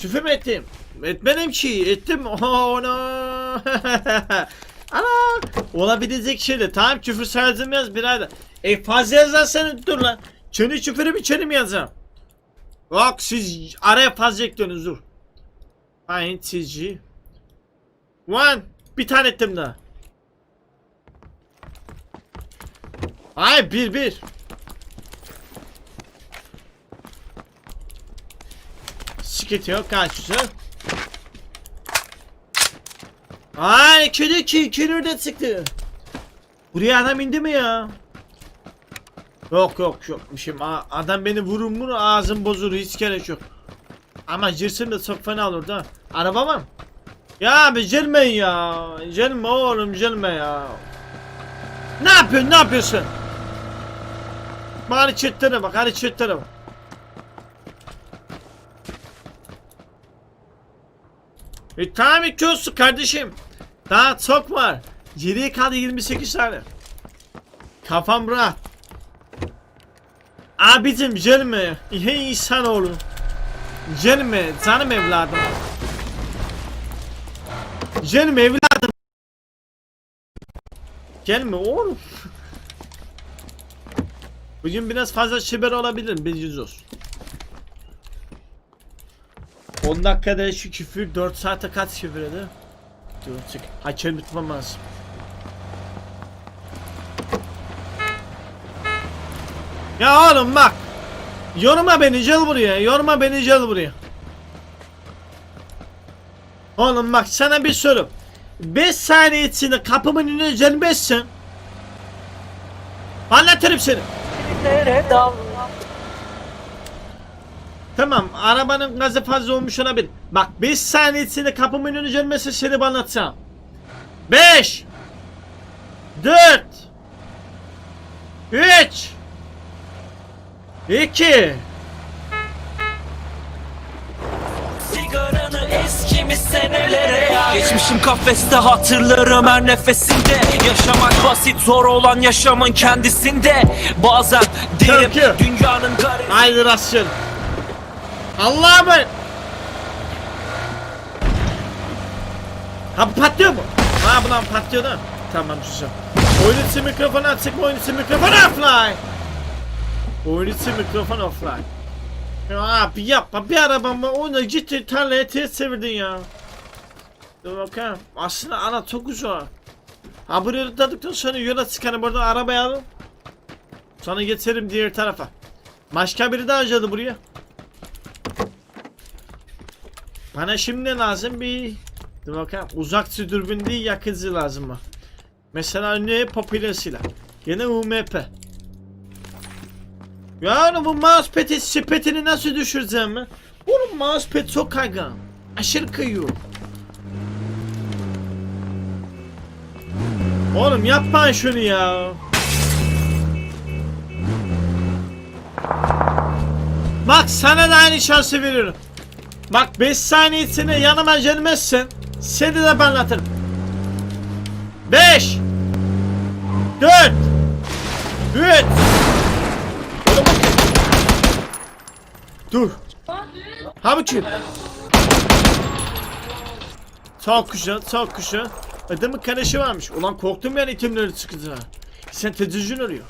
Küfür mü ettim? Etmedim ki. Ettim. Onu. Ana. Olabilecek şeyler. Tamam küfür sayılmaz yaz birader. E fazla yazarsan dur lan. Çeni küfürü bir çeni mi yazacağım? Yok siz araya fazla ekliyorsunuz dur. Çizgi. One. Bir tane ettim daha. Ay bir bir. Sıkıntı yok karşısı. Ay kedi ki kedi de çıktı. Buraya adam indi mi ya? Yok yok yok. Şimdi a- adam beni vurur mu ağzım bozulur hiç gerek yok. Ama girsin de çok fena olur da. Araba mı? Ya abi gelme ya. Gelme oğlum gelme ya. Ne yapıyorsun ne yapıyorsun? Bari çetlere bak hadi çetlere bak. E tamam iki kardeşim. Daha çok var. Geriye kaldı 28 tane. Kafam rahat. Abicim gelme. İyi insan oğlum. Gelme canım evladım. Gelme evladım. Gelme oğlum. Bugün biraz fazla şiber olabilir bilginiz olsun. 10 dakikada şu küfür 4 saate kaç küfür eder? Dur çık. Hakem tutmam lazım. Ya oğlum bak. Yorma beni gel buraya. Yorma beni gel buraya. Oğlum bak sana bir soru. 5 saniye içinde kapımın önüne gelmezsen Anlatırım seni. Tamam arabanın gazı fazla olmuş olabilir. Bak 5 saniye içinde kapımın önüne gelmezse seni anlatacağım. 5 4 3 2 Sigaranı eskimiş senelere ya Geçmişim kafeste hatırlarım her nefesinde Yaşamak basit zor olan yaşamın kendisinde Bazen derim Türkiye. dünyanın garip Haydi rasyon. Allah'a ben. Ha bu patlıyor mu? Ha bundan patlıyor da. Tamam güzel. Oyun içi mikrofon açık mı? Oyun içi mikrofon offline. Oyun içi mikrofon offline. Ya abi yapma bir arabamı onu gitti tarlaya ters çevirdin ya. Dur bakalım. Aslında ana çok güzel. Ha buraya tutladıktan sonra yola çıkarım buradan arabayı alın. Sonra geçerim diğer tarafa. Başka biri daha acıdı buraya. Bana şimdi lazım bir Dur bakalım uzakçı dürbün değil yakıcı lazım mı? Mesela ne popüler silah. Yine UMP. Yani bu mousepad'i sepetini nasıl düşüreceğim mi? Oğlum mousepad çok kaygan. Aşırı kayıyor. Oğlum yapma şunu ya. Bak sana da aynı şansı veriyorum. Bak 5 saniye içinde yanıma gelmezsen seni de anlatırım. 5 4 3 Dur. Habuki. Çok kuşa, çok kuşa. Adamın kardeşi varmış. Ulan korktum yani itimleri çıkınca. Sen tedirgin oluyor.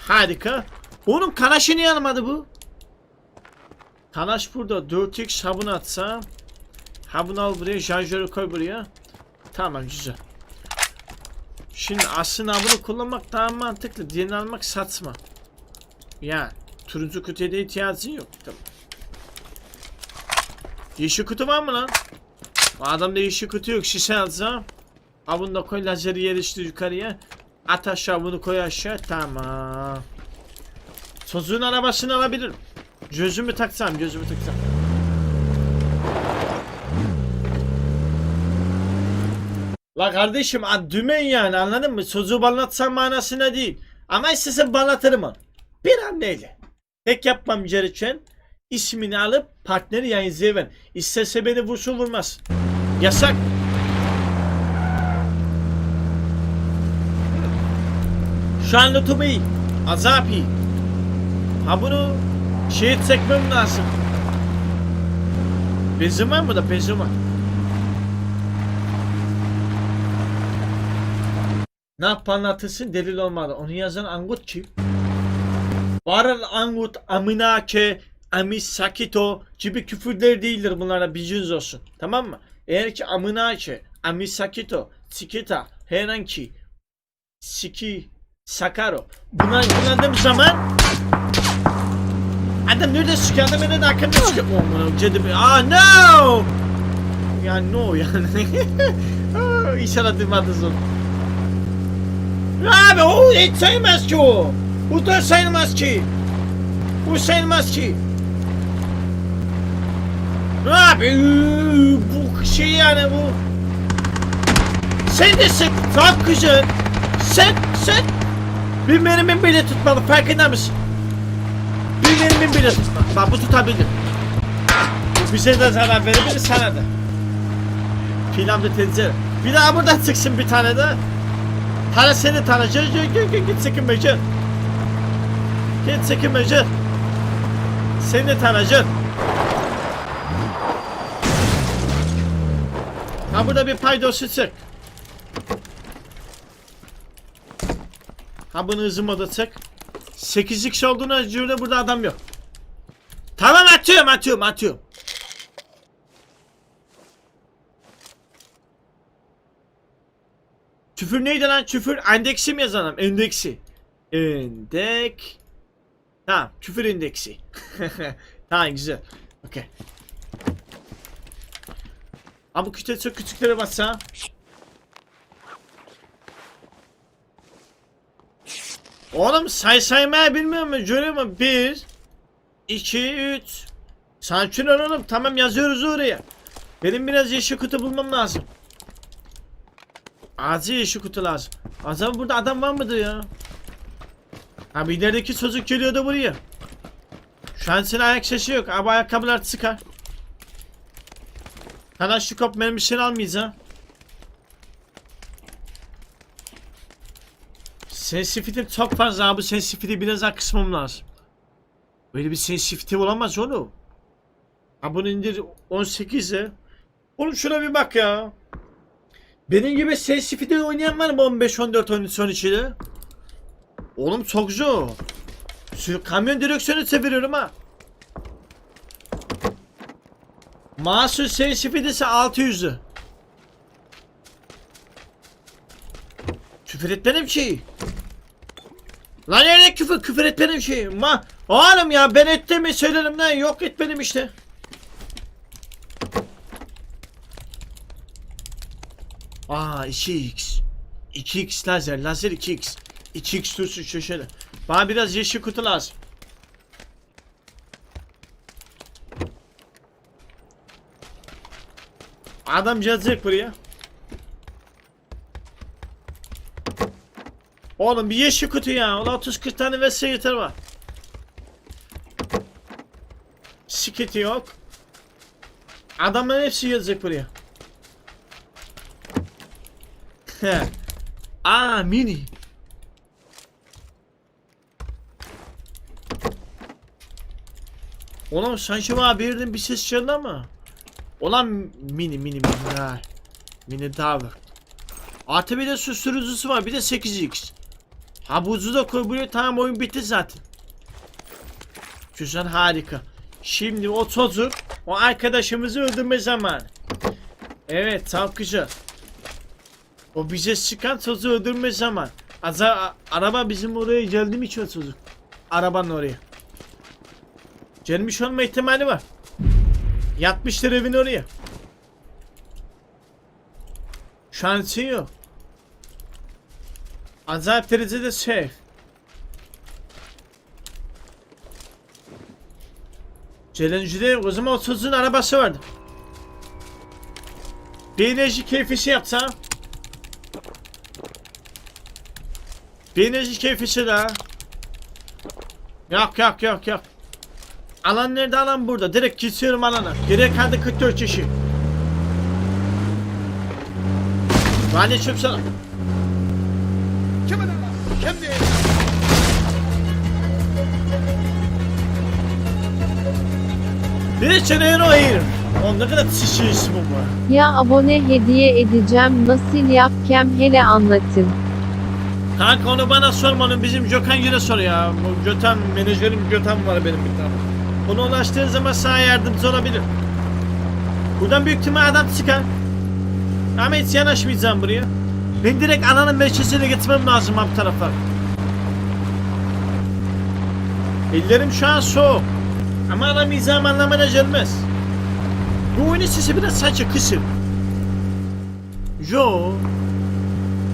Harika. Oğlum kanaşı niye almadı bu? Kanaş burada 4x sabun atsa. Ha bunu al buraya şarjörü koy buraya. Tamam güzel. Şimdi aslında bunu kullanmak daha mantıklı. Diğerini almak saçma. Yani turuncu kutuya ihtiyacın yok. Tamam. Yeşil kutu var mı lan? Adamda yeşil kutu yok. Şişe alacağım. Ha bunu da koy lazeri yerleştir yukarıya. At aşağı bunu koy aşağı. Tamam. Çocuğun arabasını alabilirim. Gözümü taksam, gözümü taksam. La kardeşim dümen yani anladın mı? Çocuğu banlatsam manasına değil. Ama istesem banlatırım onu. Bir hamleyle. Tek yapmam gereken ismini alıp partneri yayıncıya ver. İstese beni vursun vurmaz. Yasak. Şu an lütfu iyi. Azap iyi. Ha bunu şehit çekmem lazım. Benzin var mı da benzin var. Ne yap anlatırsın delil olmadı. Onu yazan Angut kim? Varal Angut, Aminake, Amis Sakito gibi küfürler değildir bunlara bilginiz olsun. Tamam mı? Eğer ki Aminake, Amis Sakito, Sikita, herhangi Siki, Sakaro bunlar kullandığım zaman Adam nerede sıkıyor? Adam nerede arkamda sıkıyor? Oh man, ciddi bir... Ah no! Yani no yani. Ah, İnşallah duymadınız onu. Abi o hiç sayılmaz ki o. Bu da sayılmaz ki. Bu sayılmaz ki. Abi bu şey yani bu. Sen de sık. Çok güzel. Sen sen. Bir mermin bile tutmalı farkında mısın? Mermin bile tutmalı. Bak bu tutabilir. Bize de zarar verebilir sana da. Filamda tencere. Bir daha buradan çıksın bir tane de. Tane seni tane. Gel gel gel git sıkınma gel. Git sıkınma gel. Seni gel. Ha burada bir paydosu çık. Ha bunu hızım da çık. 8x olduğuna göre burada adam yok. Tamam atıyorum atıyorum atıyorum. Küfür neydi lan? Küfür endeksi mi yazalım? Endeksi. Endek. Tamam. Küfür endeksi. tamam güzel. Okey. Ama bu küçük çok küçüklere bassa. Oğlum say saymayı bilmiyor mu? Görüyor mu? 1 2 3 Sakin ol oğlum. Tamam yazıyoruz oraya. Benim biraz yeşil kutu bulmam lazım. Acil yeşil kutu lazım. Acaba burada adam var mıdır ya? Abi ilerideki çocuk geliyordu buraya. Şu an senin ayak sesi yok. Abi ayakkabılar sıkar. Sana şu kop benim bir şey almayız Sensitivity çok fazla abi. Sensitivity biraz daha kısmam lazım. Böyle bir sensitivity olamaz oğlum. Ha bunu indir 18'e. Oğlum şuna bir bak ya. Benim gibi sensitivity oynayan var mı 15, 14, 13, 12'de? Oğlum çok zor. Şu kamyon direksiyonu çeviriyorum ha. Mahsul sensitivity'si 600'ü. Küfür etmedim ki. Lan nerede küfür? Küfür etmedim ki. Ma Oğlum ya ben ettim mi söylerim lan. Yok etmedim işte. Aa 2x. 2x lazer. Lazer 2x. 2x dursun şöyle. Bana biraz yeşil kutu lazım. Adam gelecek buraya. Oğlum bir yeşil kutu ya. Ulan 30-40 tane verse yeter var. Siketi yok. Adamların hepsi gelecek buraya. Aa mini. Oğlum sanki bana bir bir ses geldi ama. Ulan mini mini mini. Mini tower. Artı bir de susturucusu var bir de 8x. Ha buzu da koy buraya tamam oyun bitti zaten. Güzel harika. Şimdi o çocuk o arkadaşımızı öldürme zamanı. Evet güzel. O bize çıkan çocuğu öldürme zaman. Aza, araba bizim oraya geldi mi ki o çocuk? Arabanın oraya. Gelmiş olma ihtimali var. Yatmıştır evin oraya. Şansı yok. Acayip derecede safe. Challenge'de o zaman o çocuğun arabası vardı. Bir enerji keyfisi yapsa. Bir enerji keyfisi daha. Yok yok yok yok. Alan nerede alan burada. Direkt kesiyorum alana. Geriye kaldı 44 kişi. Aleyküm selam. Bir içeri hero here. Oğlum ne kadar çişi ismi bu. Ya abone hediye edeceğim nasıl yapkem hele anlatın. Kanka onu bana sorma onu bizim Gökhan yine sor ya. Bu Gökhan menajerim Gökhan var benim bir tane. Onu ulaştığın zaman sana yardımcı olabilir. Buradan büyük ihtimal adam çıkar. Ama hiç yanaşmayacağım buraya. Ben direkt ananın merkezine gitmem lazım bu tarafa. Ellerim şu an soğuk. Ama aramayacağım anlamına gelmez. Bu oyunun sesi biraz sadece kısık. Yo.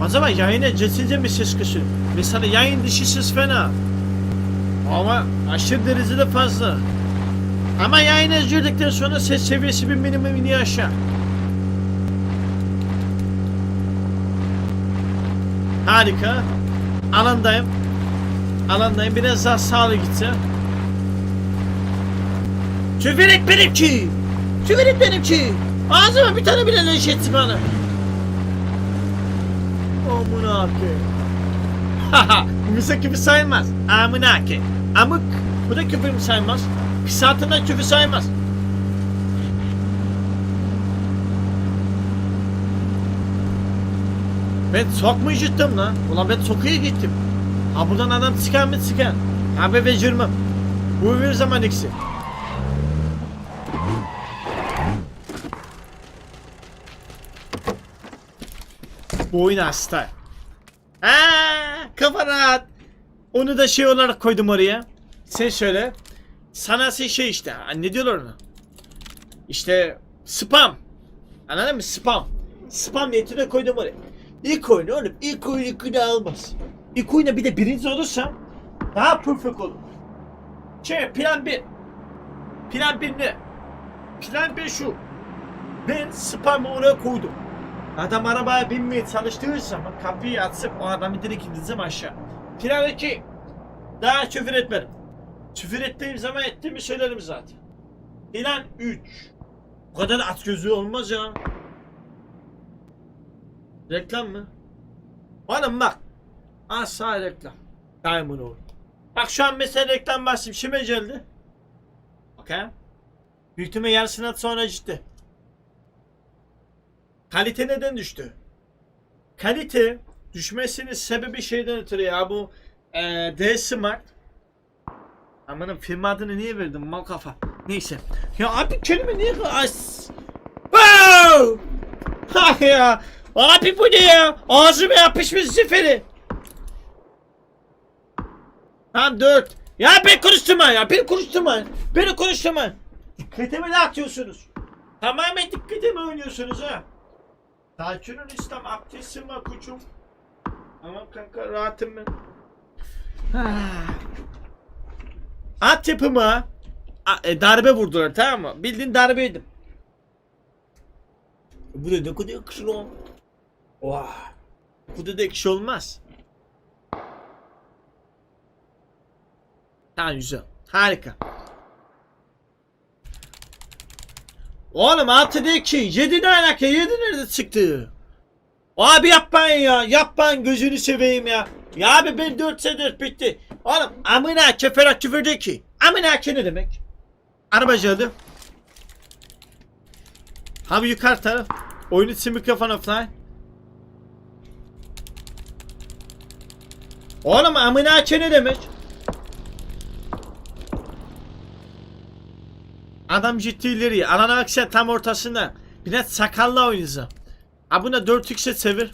Acaba yayına cesilce mi ses kısıyor? Mesela yayın dışı ses fena. Ama aşırı derecede fazla. Ama yayına girdikten sonra ses seviyesi bir minimum iniyor aşağı. Harika. Alandayım. Alandayım. Biraz daha sağlı gitse. Tüferek benimki. Tüferek benimki. Ağzıma bir tane bile leş etti bana. Amına. Haha, Müzik küfür sayılmaz. Amına ke. Amık. Bu da küfür mü sayılmaz? Pisatından küfür sayılmaz. Ben mu gittim lan? Ulan ben sokuya gittim. Ha buradan adam çıkar mı çıkar? Ha be becirmem. Bu bir zaman ikisi. Bu oyun hasta. Aa, kafa rahat. Onu da şey olarak koydum oraya. Sen söyle. Sanası şey işte. ha, Ne diyorlar ona? İşte spam. Anladın mı? Spam. Spam niyetine koydum oraya. İlk oyunu oğlum. İlk oyunu günah almaz. İlk oyuna bir de birinci olursam daha perfect olur. Şey plan bir. Plan bir ne? Plan bir şu. Ben spamı oraya koydum. Adam arabaya binmeye çalıştığı zaman kapıyı açıp o adamı direkt indireceğim aşağı. Plan 2. Daha küfür etmedim. Küfür ettiğim zaman ettiğimi söylerim zaten. Plan 3. Bu kadar at gözü olmaz ya. Reklam mı? Oğlum bak. Asla reklam. Diamond olur. Bak şu an mesela reklam başlayayım. Şime geldi. Okey. Büyük ihtimalle yarısından sonra ciddi. Kalite neden düştü? Kalite düşmesinin sebebi şeyden ötürü ya bu e, D Smart. Amanın firma adını niye verdim mal kafa. Neyse. Ya abi kelime niye? Wow! Ha ya. Abi bu ne ya? Ağzıma yapışmış zifiri. Tamam dört. Ya ben konuşturma ya. Beni konuşturma. Beni konuşturma. Dikkatimi dağıtıyorsunuz. Tamamen dikkatimi oynuyorsunuz ha. Ol İslam abdestim var koçum. Tamam kanka rahatım ben. At yapımı e, darbe vurdular tamam mı? Bildiğin darbe yedim. Bu da ne kadar. Oha. Bu da ekşi olmaz. Tamam güzel. Harika. Oğlum 6'da 2. 7 ne alaka? 7 nerede çıktı? Abi yapmayın ya. Yapmayın gözünü seveyim ya. Ya abi ben 4 senedir bitti. Oğlum amına kefera küfürde ki. Amına ke ne demek? Arabacı Abi yukarı taraf. Oyun için mikrofon offline. Oğlum amına ne demek? Adam ciddi ileri. Alan aksa tam ortasında. Bir de sakallı oynayacağım. Ha buna 4x'e çevir.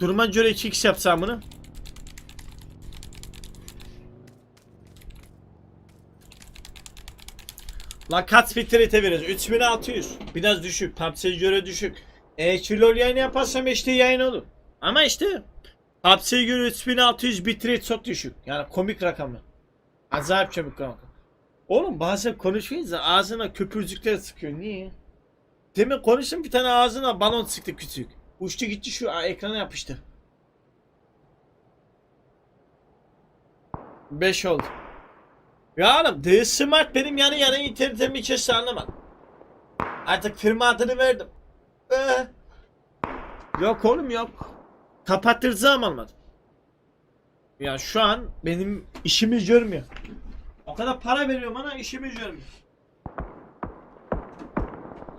Duruma göre 2x yapsam bunu. La kaç bitrate veriyoruz? 3600. Biraz düşük. PUBG'ye göre düşük. E kilol yayın yaparsam işte yayın olur. Ama işte PUBG'ye göre 3600 bitrate çok düşük. Yani komik rakamı. Acayip çabuk rakam. Oğlum bazen konuşunca ağzına köpürcükler sıkıyor. Niye? Demin konuştum bir tane ağzına balon sıktı küçük. Uçtu gitti şu ekrana yapıştı. 5 oldu. Ya oğlum The Smart benim yani yarın internetimi kesse anlamadım. Artık firma adını verdim. Ee, yok oğlum yok. Kapattıracağım almadım. Ya şu an benim işimi görmüyor. O kadar para veriyorum ana işimi görmüyor.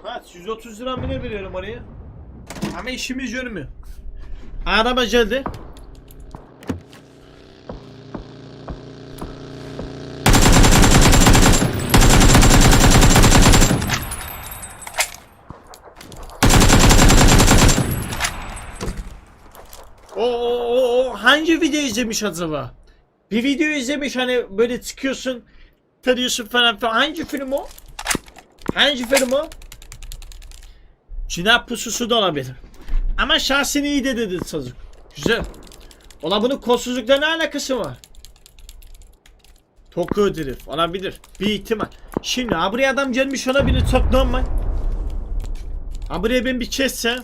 Kaç? 130 lira ne veriyorum oraya? Ama işimiz görmüyor. Araba geldi. O, o, o, o hangi video izlemiş acaba? Bir video izlemiş hani böyle çıkıyorsun, tarıyorsun falan filan. Hangi film o? Hangi film o? Cinayet pususu da olabilir. Ama şahsını iyi de dedi çocuk. Güzel. Ola bunun kolsuzlukla ne alakası var? Toku herif olabilir. Bir ihtimal. Şimdi ha buraya adam gelmiş olabilir çok normal. Ha buraya ben bir kesse.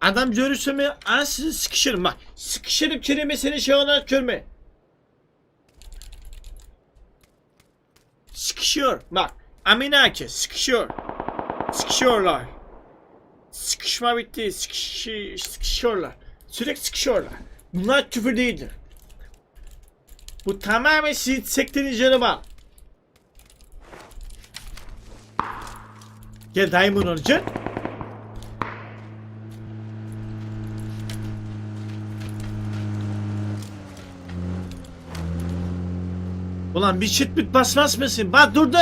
Adam görürse mi anasını sıkışırım bak. Sıkışırım kelimesini şey olarak görme. Sıkışıyor bak. Aminake sıkışıyor. Sıkışıyorlar. Sıkışma bitti. Sıkışı, sıkışıyorlar. Sürekli sıkışıyorlar. Bunlar küfür değildir. Bu tamamen sizin sektörün canı var. Gel Diamond olacak. Ulan bir çıt bit basmaz mısın? Bak durdu.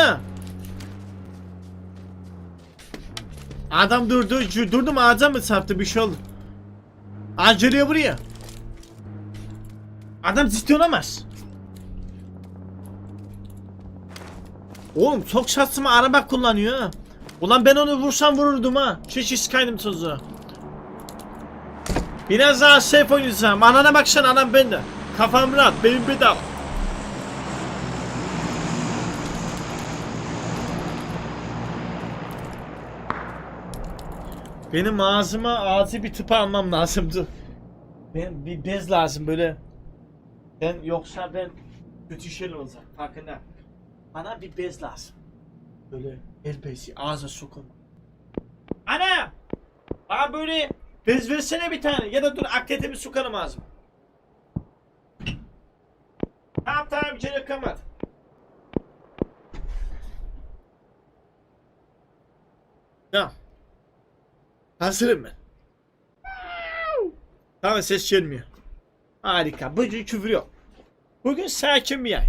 Adam durdu. Durdu mu ağaca mı çarptı bir şey oldu. Acele buraya. Adam ciddi olamaz. Oğlum çok şansıma araba kullanıyor. Ulan ben onu vursam vururdum ha. Şiş sıkaydım çocuğa. Biraz daha safe oynayacağım. Anana baksana anam bende. Kafam rahat benim bedava. Benim ağzıma ağzı bir tıpa almam lazımdı. Ben bir bez lazım böyle. Ben yoksa ben kötü şeyler olacak farkında. Bana bir bez lazım. Böyle el bezi ağza sokun. Ana! Bana böyle bez versene bir tane ya da dur akletimi sokarım ağzıma. Tamam tamam içeri kapat. Tamam. Hazırım ben. Tamam ses gelmiyor. Harika. Bugün küfür yok. Bugün sakin bir ay.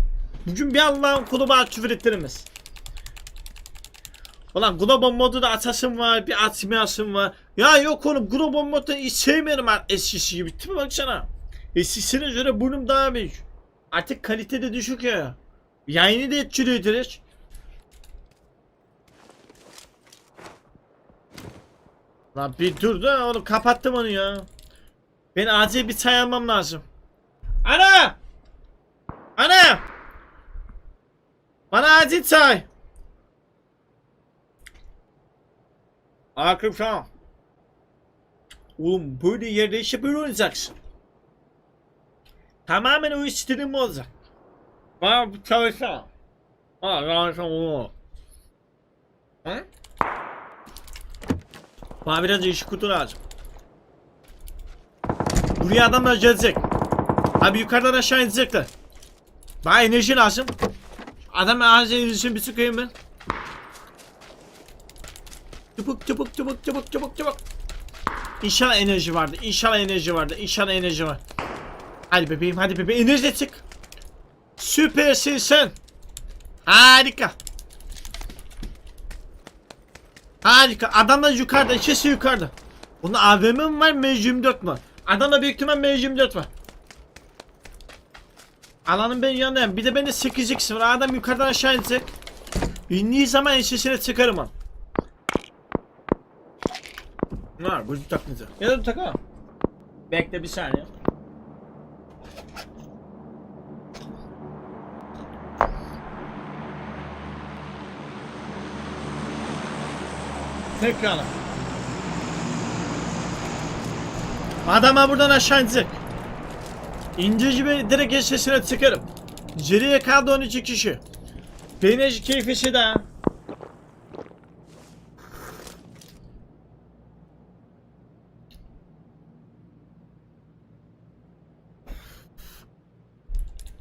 Bugün bir Allah'ın kulu bana küfür ettiremez. Ulan Global modu da açasım var, bir açmayasım var. Ya yok oğlum Global modu hiç sevmiyorum eskisi gibi. Tipe baksana. Eskisine göre burnum daha büyük. Artık kalite de düşük ya. Yayını da etkiliyor direkt. Lan bir dur da onu kapattım onu ya. Ben acil bir çay almam lazım. Ana! Ana! Bana acil çay. Akif tamam. Oğlum böyle yerde işe böyle oynayacaksın. Tamamen o istilim olacak. Bana bir çalışsana. Ha, çalışsana onu. Bana biraz iş kutu lazım. Buraya adamlar gelecek. Abi yukarıdan aşağı inecekler. Bana enerji lazım. Adam ağzı enerjisini bir sıkayım ben. Çabuk çabuk çabuk çabuk çabuk çabuk. İnşallah enerji vardı. İnşallah enerji vardı. İnşallah enerji var. Hadi bebeğim hadi bebeğim enerji çık. Süpersin sen. Harika. Harika. Adamlar yukarıda. ikisi yukarıda. Bunun AVM mi var? M24 mu? Adamda büyük ihtimal M24 var. Alanın ben yanındayım. Bir de bende 8x var. Adam yukarıdan aşağı inecek. İndiği zaman ensesine çıkarım onu. Var bu takmayacak. Ya da takamam. Bekle bir saniye. Tekrar. Adama buradan aşağı inecek. İnce gibi direkt ensesine çıkarım. Geriye kaldı 12 kişi. Beni keyfisi de.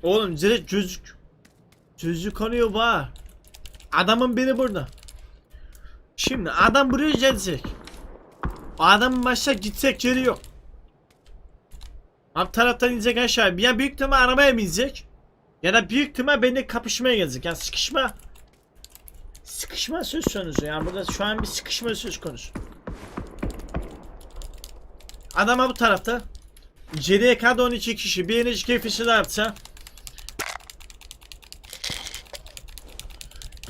Oğlum direkt gözük. Gözü kanıyor ba. Adamın biri burada. Şimdi adam buraya gelecek. Adam başta gitsek yeri yok. Alt taraftan inecek aşağı. Ya büyük ihtimal arabaya binecek. Ya da büyük ihtimal benimle kapışmaya gelecek. Yani sıkışma. Sıkışma söz konusu. Yani burada şu an bir sıkışma söz konusu. Adama bu tarafta. Kaldı 12 kişi. Bir enerji keyfisi de yapsa.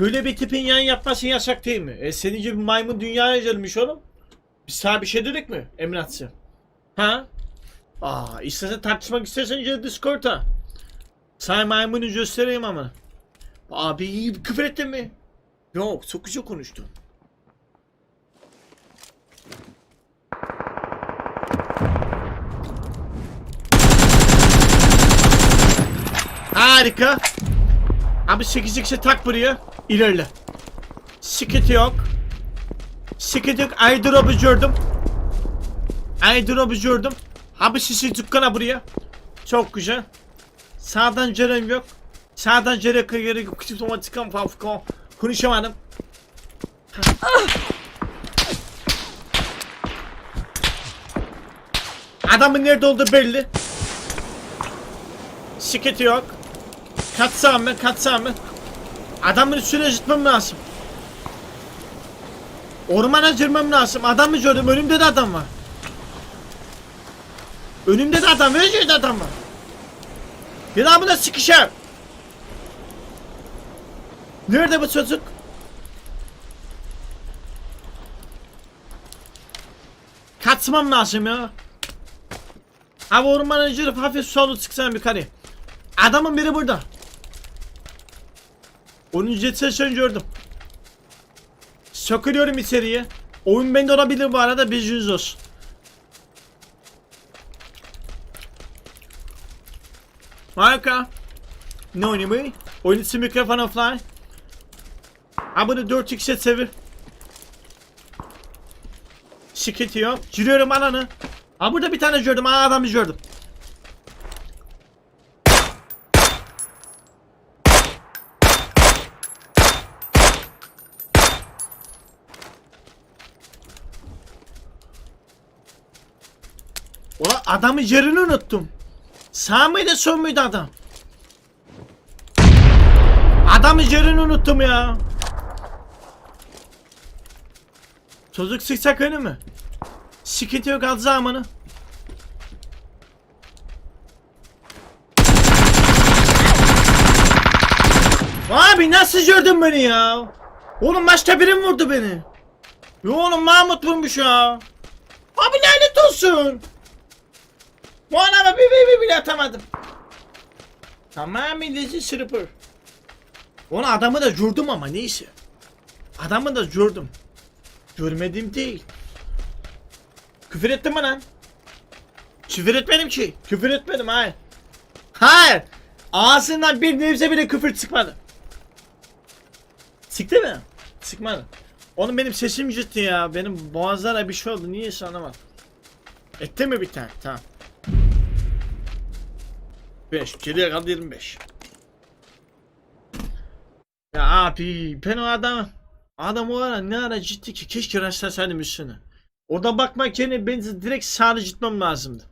Böyle bir tipin yan yapması yasak değil mi? E senin gibi maymun dünyaya gelmiş oğlum. Biz sana bir şey dedik mi Emratçı? Ha? Aa istersen tartışmak istersen gel Discord'a. Sana maymunu göstereyim ama. Abi küfür ettin mi? Yok çok güzel konuştun. Harika. Abi 8 x'e tak buraya. İlerle. Sıkıntı yok. Sıkıntı yok. Airdrop'u gördüm. Airdrop'u gördüm. Abi sisi dükkana buraya. Çok güzel. Sağdan cerem yok. Sağdan cerem gerek yok. Küçük otomatikam fafko. Konuşamadım. Adamın nerede olduğu belli. Sıkıntı yok. Katsam mı? Katsam mı? Adamın üstüne gitmem lazım. Ormana girmem lazım. Adamı gördüm. Önümde de adam var. Önümde de adam. Önümde de adam var. Buna sıkışar. Nerede bu çocuk? Kaçmam lazım ya. Abi ormana girip hafif solu çıksam yukarı. Adamın biri burada. Onun jet sesini gördüm. Sökülüyorum içeriye. Oyun bende olabilir bu arada bilginiz olsun. Harika. Ne oynuyor Oyun için mikrofon offline. Ha bunu 4x'e çevir. Sıkıntı yok. Giriyorum alanı. Ha burada bir tane gördüm. Ha adamı gördüm. Ulan adamın yerini unuttum. Sağ mıydı sol muydu adam? Adamın yerini unuttum ya. Çocuk sıksak önü mü? Sıkıntı yok az zamanı. Abi nasıl gördün beni ya? Oğlum başka biri mi vurdu beni? Yo oğlum Mahmut vurmuş ya. Abi lanet olsun. Bu adama bir bir bir bile atamadım. Tamam milleti sırpır. Onu adamı da gördüm ama neyse. Adamı da gördüm. Görmedim değil. Küfür ettim mi lan? Küfür etmedim ki. Küfür etmedim hayır. Hayır. Ağzından bir nebze bile küfür çıkmadı. Çıktı mı? Çıkmadı. Onun benim sesim gitti ya. Benim boğazlara bir şey oldu. Niye anlamadım. Etti mi bir tane? Tamam. 5. Geriye kaldı 25. Ya abi ben o adam adam o ara ne ara ciddi ki keşke rastlasaydım üstüne. Orada bakmak yerine ben direkt sağlı gitmem lazımdı.